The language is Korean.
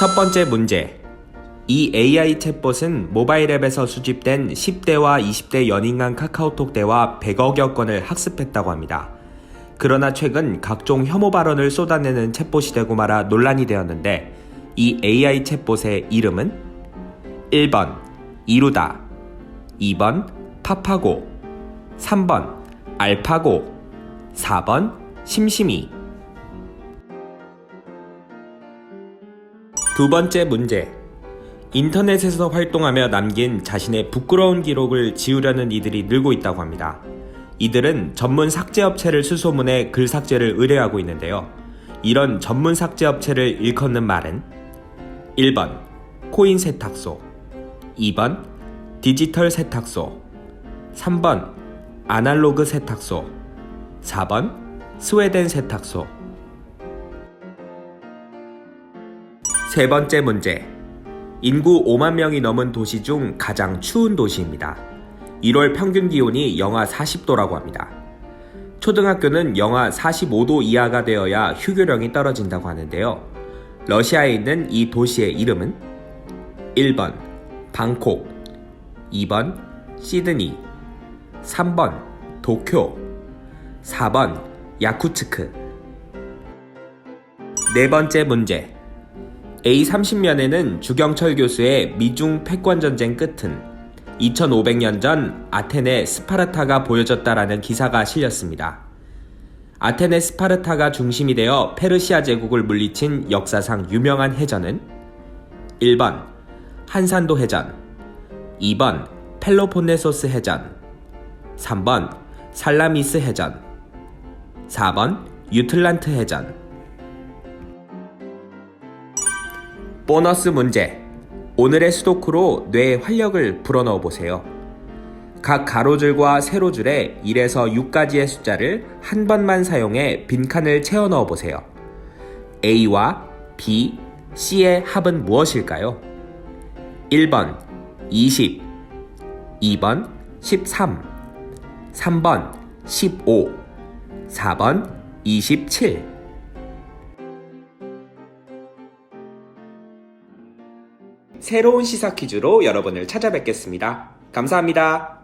첫 번째 문제. 이 AI 챗봇은 모바일 앱에서 수집된 10대와 20대 연인 간 카카오톡 대화 100억여 건을 학습했다고 합니다. 그러나 최근 각종 혐오 발언을 쏟아내는 챗봇이 되고 말아 논란이 되었는데 이 AI 챗봇의 이름은? 1번 이루다. 2번 파파고. 3번 알파고. 4번 심심이 두 번째 문제. 인터넷에서 활동하며 남긴 자신의 부끄러운 기록을 지우려는 이들이 늘고 있다고 합니다. 이들은 전문 삭제 업체를 수소문해 글 삭제를 의뢰하고 있는데요. 이런 전문 삭제 업체를 일컫는 말은 1번 코인 세탁소 2번 디지털 세탁소 3번 아날로그 세탁소 4번 스웨덴 세탁소 세 번째 문제. 인구 5만 명이 넘은 도시 중 가장 추운 도시입니다. 1월 평균 기온이 영하 40도라고 합니다. 초등학교는 영하 45도 이하가 되어야 휴교령이 떨어진다고 하는데요. 러시아에 있는 이 도시의 이름은 1번 방콕, 2번 시드니, 3번 도쿄, 4번 야쿠츠크. 네 번째 문제. A30면에는 주경철 교수의 미중 패권 전쟁 끝은 2500년 전 아테네 스파르타가 보여졌다라는 기사가 실렸습니다. 아테네 스파르타가 중심이 되어 페르시아 제국을 물리친 역사상 유명한 해전은 1번 한산도 해전, 2번 펠로폰네소스 해전, 3번 살라미스 해전, 4번 유틀란트 해전. 보너스 문제. 오늘의 수도크로 뇌의 활력을 불어넣어 보세요. 각 가로줄과 세로줄에 1에서 6까지의 숫자를 한 번만 사용해 빈칸을 채워 넣어 보세요. A와 B, C의 합은 무엇일까요? 1번 20, 2번 13, 3번 15, 4번 27. 새로운 시사 퀴즈로 여러분을 찾아뵙겠습니다. 감사합니다.